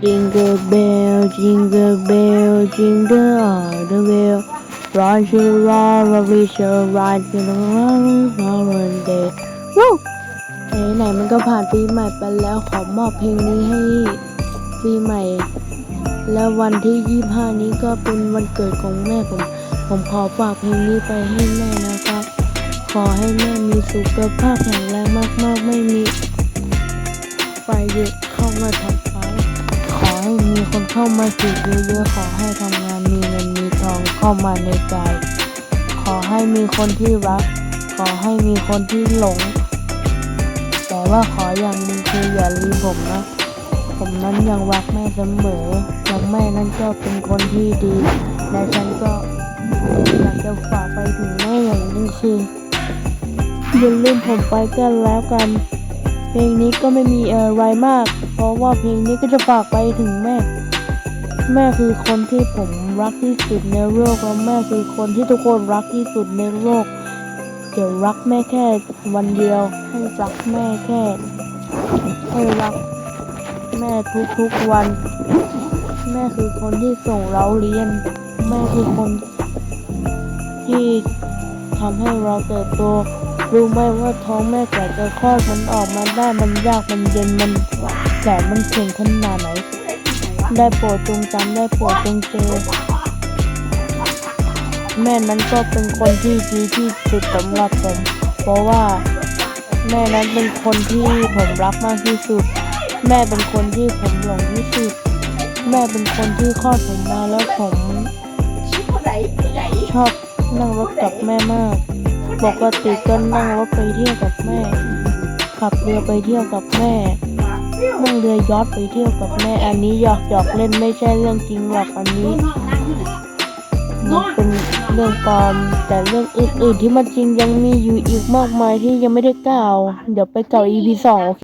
Jingle bell, jingle bell, jingle all the way. Run to run, we shall ride to the run, run day. วู้ไหนๆมันก็ผ่านปีใหม่ไปแล้วขอมอบเพลงนี้ให้ปีใหม่ แล้ววันที่ 25 นี้ก็เป็นวันเกิดของแม่ผม ผมขอฝากเพลงนี้ไปให้แม่นะครับ ขอให้แม่มีสุขภาพแข็งแรงมากๆ ไม่มีไฟเยอะเข้ามาทำ ให้มีคนเข้ามาจีบเยอะๆ ขอให้ทำงานมีเงินมีทองเข้ามาในใจ ขอให้มีคนที่รัก ขอให้มีคนที่หลง แต่ว่าขออย่างหนึ่งคืออย่าลืมผมนะ ผมนั้นยังรักแม่เสมอและแม่นั้นก็เป็นคนที่ดีและฉันก็อยากจะฝากไปถึงแม่อย่างหนึงคืออย่าลืมผมไปกันแล้วกัน เพลงนี้ก็ไม่มีอะไรมาก เพราะว่าเพลงนี้ก็จะฝากไปถึงแม่ แม่คือคนที่ผมรักที่สุดในโลกและแม่คือคนที่ทุกคนรักที่สุดในโลกเดี๋ยวรักแม่แค่วันเดียว ให้รักแม่แค่ให้รักแม่ทุกๆวัน แม่คือคนที่ส่งเราเรียน แม่คือคนที่ทำให้เราเติบโต รู้ไหมว่าท้องแม่กว่าจะคลอดมันออกมาได้มันยากมันเย็นมันแสนมันเข็งขนาดไหน ได้โปรดจงจำได้โปรดจงเจอแม่นั้นก็เป็นคนที่ดีที่สุดสำหรับผม เพราะว่าแม่นั้นเป็นคนที่ผมรักมากที่สุด แม่เป็นคนที่ผมหลงที่สุด แม่เป็นคนที่คลอดผมมาแล้วผมชอบนั่งรถกับแม่มาก ปกติก็นั่งรถไปเที่ยวกับแม่ ขับเรือไปเที่ยวกับแม่นั่งเรือยอทไปเที่ยวกับแม่ อันนี้หยอกหยอกเล่นไม่ใช่เรื่องจริงหรอกอันนี้มันเป็นเรื่องปลอมแต่เรื่องอื่นๆที่มันจริงยังมีอยู่อีกมากมายที่ยังไม่ได้กล่าว เดี๋ยวไปเก่า EP สอง